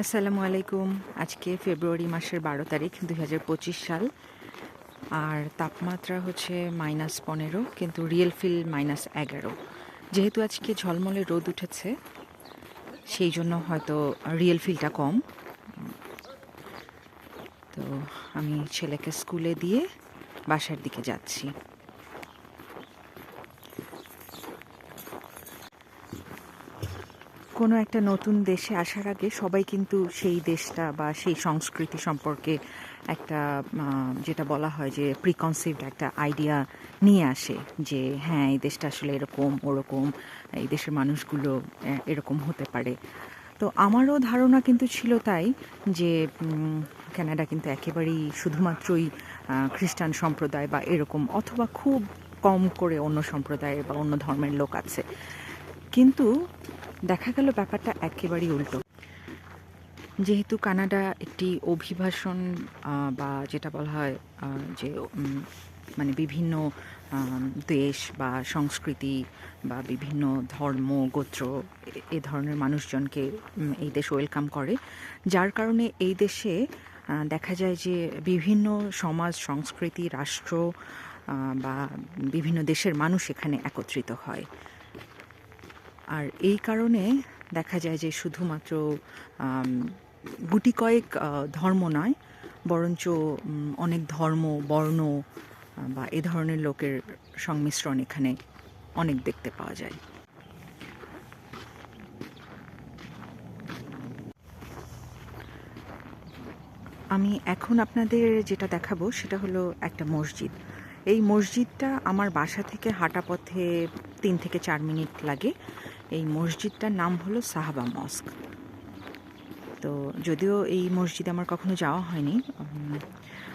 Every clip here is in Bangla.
আসসালামু আলাইকুম। আজকে ফেব্রুয়ারি মাসের বারো তারিখ, দুই হাজার পঁচিশ সাল। আর তাপমাত্রা হচ্ছে মাইনাস পনেরো, কিন্তু রিয়েল ফিল মাইনাস এগারো। যেহেতু আজকে ঝলমলে রোদ উঠেছে, সেই জন্য হয়তো রিয়েল ফিলটা কম। তো আমি ছেলেকে স্কুলে দিয়ে বাসার দিকে যাচ্ছি। কোনো একটা নতুন দেশে আসার আগে সবাই কিন্তু সেই দেশটা বা সেই সংস্কৃতি সম্পর্কে একটা যেটা বলা হয় যে প্রিকনসিভড একটা আইডিয়া নিয়ে আসে যে হ্যাঁ এই দেশটা আসলে এরকম, ওরকম, এই দেশের মানুষগুলো এরকম হতে পারে। তো আমারও ধারণা কিন্তু ছিল তাই যে কানাডা কিন্তু একেবারেই শুধুমাত্রই খ্রিস্টান সম্প্রদায় বা এরকম, অথবা খুব কম করে অন্য সম্প্রদায়ের বা অন্য ধর্মের লোক আছে। কিন্তু দেখা গেল ব্যাপারটা একেবারেই উল্টো। যেহেতু কানাডা একটি অভিবাসন বা যেটা বলা হয় যে মানে বিভিন্ন দেশ বা সংস্কৃতি বা বিভিন্ন ধর্ম, গোত্র, এ- ধরনের মানুষজনকে এই দেশ ওয়েলকাম করে। যার কারণে এই দেশে দেখা যায় যে বিভিন্ন সমাজ, সংস্কৃতি, রাষ্ট্র বা বিভিন্ন দেশের মানুষ এখানে একত্রিত হয়। আর এই কারণে দেখা যায় যে শুধুমাত্র গুটি কয়েক ধর্ম নয়, বরঞ্চ অনেক ধর্ম, বর্ণ বা এ ধরনের লোকের সংমিশ্রণ এখানে অনেক দেখতে পাওয়া যায়। আমি এখন আপনাদের যেটা দেখাবো সেটা হলো একটা মসজিদ। এই মসজিদটা আমার বাসা থেকে হাঁটা পথে তিন থেকে চার মিনিট লাগে। এই মসজিদটার নাম হলো সাহাবা মস্ক। তো যদিও এই মসজিদে আমার কখনো যাওয়া হয়নি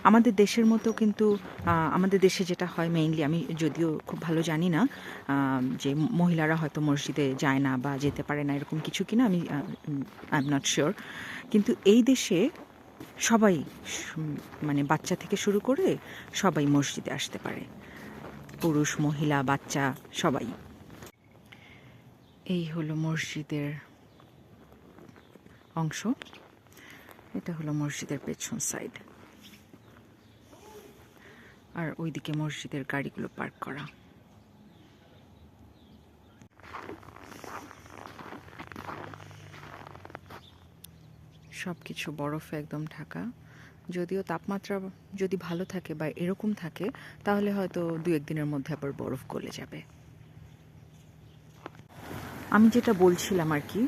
আমাদের দেশের মতো কিন্তু আমাদের দেশে যেটা হয় মেইনলি আমি যদিও খুব ভালো জানি না যে মহিলারা হয়তো মসজিদে যায় না বা যেতে পারে না এরকম কিছু কিনা, আমি আই এম নট শিওর কিন্তু এই দেশে সবাই মানে বাচ্চা থেকে শুরু করে সবাই মসজিদে আসতে পারে। পুরুষ, মহিলা, বাচ্চা, সবাই। এই হলো মসজিদের অংশ। এটা হলো মসজিদের পেছন সাইড আর ওইদিকে মসজিদের গাড়িগুলো পার্ক করা। সব কিছু বরফে একদম ঢাকা। যদিও তাপমাত্রা যদি ভালো থাকে বা এরকম থাকে, তাহলে হয়তো দু একদিনের মধ্যে আবার বরফ গলে যাবে। আমি যেটা বলছিলাম আর কি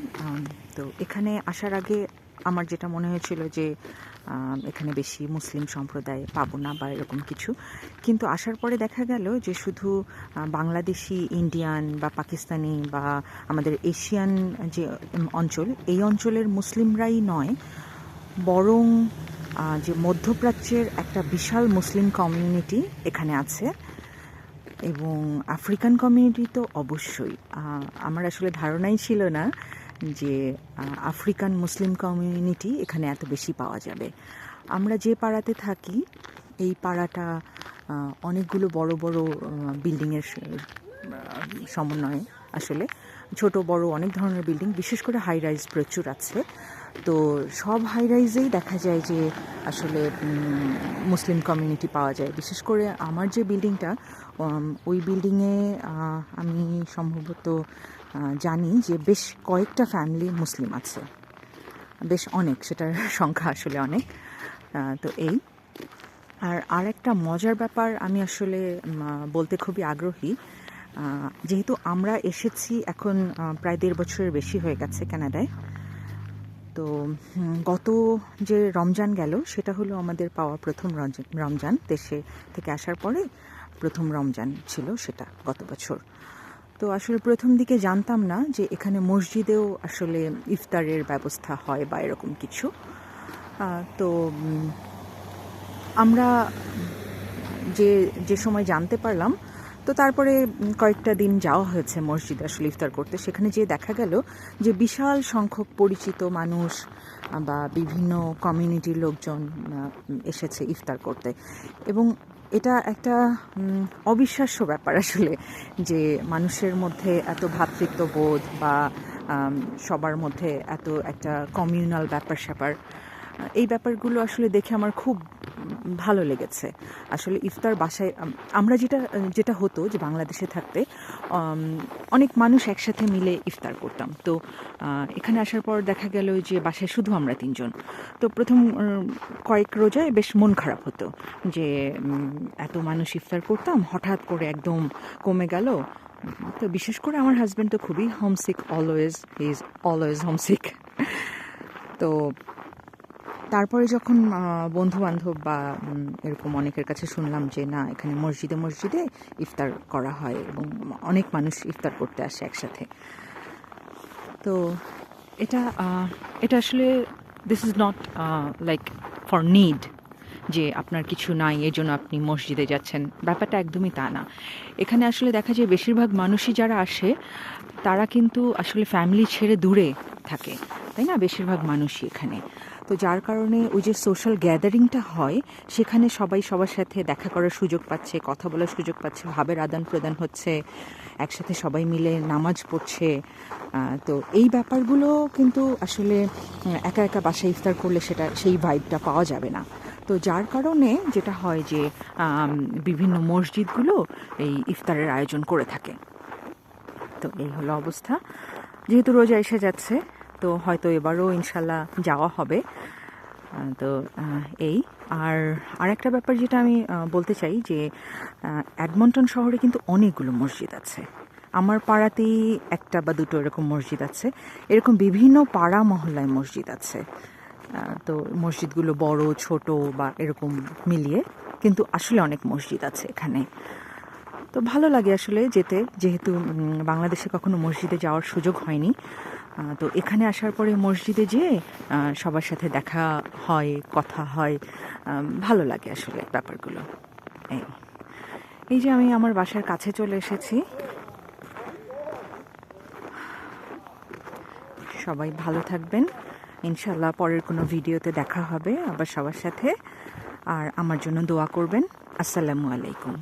তো এখানে আসার আগে আমার যেটা মনে হয়েছিল যে এখানে বেশি মুসলিম সম্প্রদায় পাবো না বা এরকম কিছু। কিন্তু আসার পরে দেখা গেল যে শুধু বাংলাদেশি, ইন্ডিয়ান বা পাকিস্তানি বা আমাদের এশিয়ান যে অঞ্চল, এই অঞ্চলের মুসলিমরাই নয়, বরং যে মধ্যপ্রাচ্যের একটা বিশাল মুসলিম কমিউনিটি এখানে আছে। এবং আফ্রিকান কমিউনিটি তো অবশ্যই। আমার আসলে ধারণাই ছিল না যে আফ্রিকান মুসলিম কমিউনিটি এখানে এত বেশি পাওয়া যাবে। আমরা যে পাড়াতে থাকি, এই পাড়াটা অনেকগুলো বড় বড় বিল্ডিংয়ের সমন্বয়ে আসলে। ছোট, বড় অনেক ধরনের বিল্ডিং বিশেষ করে হাই রাইজ প্রচুর আছে। তো সব হাই রাইজেই দেখা যায় যে আসলে মুসলিম কমিউনিটি পাওয়া যায়। বিশেষ করে আমার যে বিল্ডিংটা ওই বিল্ডিংয়ে আমি সম্ভবত জানি যে বেশ কয়েকটা ফ্যামিলি মুসলিম আছে। বেশ অনেক, সেটার সংখ্যা আসলে অনেক। তো এই। আর আর একটা মজার ব্যাপার, আমি আসলে বলতে খুবই আগ্রহী। যেহেতু আমরা এসেছি এখন প্রায় দেড় বছরের বেশি হয়ে গেছে কানাডায় তো গত যে রমজান গেল, সেটা হলো আমাদের পাওয়া প্রথম রমজান- রমজান। দেশে থেকে আসার পরে প্রথম রমজান ছিল সেটা গত বছর। তো আসলে প্রথম দিকে জানতাম না যে এখানে মসজিদেও আসলে ইফতারের ব্যবস্থা হয় বা এরকম কিছু। তো আমরা যে যে সময় জানতে পারলাম তো তারপরে কয়েকটা দিন যাওয়া হয়েছে মসজিদ আসলে ইফতার করতে। সেখানে যেয়ে দেখা গেল যে বিশাল সংখ্যক পরিচিত মানুষ বা বিভিন্ন কমিউনিটির লোকজন এসেছে ইফতার করতে। এবং এটা একটা অবিশ্বাস্য ব্যাপার আসলে যে মানুষের মধ্যে এত ভ্রাতৃত্ববোধ বা সবার মধ্যে এত একটা কমিউনাল ব্যাপার স্যাপার এই ব্যাপারগুলো আসলে দেখে আমার খুব ভালো লেগেছে। আসলে ইফতার বাসায় আমরা যেটা যেটা হতো যে বাংলাদেশে থাকতে অনেক মানুষ একসাথে মিলে ইফতার করতাম। তো এখানে আসার পর দেখা গেল যে বাসায় শুধু আমরা তিনজন। তো প্রথম কয়েক রোজায় বেশ মন খারাপ হতো যে এত মানুষ ইফতার করতাম, হঠাৎ করে একদম কমে গেল। তো বিশেষ করে আমার হাজব্যান্ড তো খুবই homesick always is always homesick তো তারপরে যখন বন্ধু বান্ধব বা এরকম অনেকের কাছে শুনলাম যে, না, এখানে মসজিদে মসজিদে ইফতার করা হয় এবং অনেক মানুষ ইফতার করতে আসে একসাথে। তো এটা এটা আসলে this is not like for need যে আপনার কিছু নাই এই জন্য আপনি মসজিদে যাচ্ছেন। ব্যাপারটা একদমই তা না। এখানে আসলে দেখা যায় বেশিরভাগ মানুষই যারা আসে, তারা কিন্তু আসলে ফ্যামিলি ছেড়ে দূরে থাকে। তাই না? বেশিরভাগ মানুষই এখানে। তো যার কারণে ওই যে সোশ্যাল গ্যাদারিংটা হয়, সেখানে সবাই সবার সাথে দেখা করার সুযোগ পাচ্ছে, কথা বলার সুযোগ পাচ্ছে, ভাবের আদান প্রদান হচ্ছে, একসাথে সবাই মিলে নামাজ পড়ছে। তো এই ব্যাপারগুলো কিন্তু আসলে, একা একা বাসায় ইফতার করলে সেটা, সেই ভাইবটা পাওয়া যাবে না। তো যার কারণে যেটা হয় যে বিভিন্ন মসজিদগুলো এই ইফতারের আয়োজন করে থাকে। তো এই হলো অবস্থা। যেহেতু রোজা এসে যাচ্ছে, তো হয়তো এবারও ইনশাল্লাহ যাওয়া হবে। তো এই। আর আরেকটা ব্যাপার যেটা আমি বলতে চাই যে অ্যাডমন্টন শহরে কিন্তু অনেকগুলো মসজিদ আছে। আমার পাড়াতেই একটা বা দুটো এরকম মসজিদ আছে। এরকম বিভিন্ন পাড়া মহল্লায় মসজিদ আছে। তো মসজিদগুলো বড়, ছোট বা এরকম মিলিয়ে কিন্তু আসলে অনেক মসজিদ আছে এখানে। তো ভালো লাগে আসলে যেতে, যেহেতু বাংলাদেশে কখনো মসজিদে যাওয়ার সুযোগ হয়নি। তো এখানে আসার পরে মসজিদে যেয়ে সবার সাথে দেখা হয়, কথা হয় ভালো লাগে আসলে ব্যাপারগুলো। এই এই যে আমি আমার বাসার কাছে চলে এসেছি। সবাই ভালো থাকবেন। ইনশাল্লাহ পরের কোনো ভিডিওতে দেখা হবে আবার সবার সাথে। আর আমার জন্য দোয়া করবেন। আসসালামু আলাইকুম।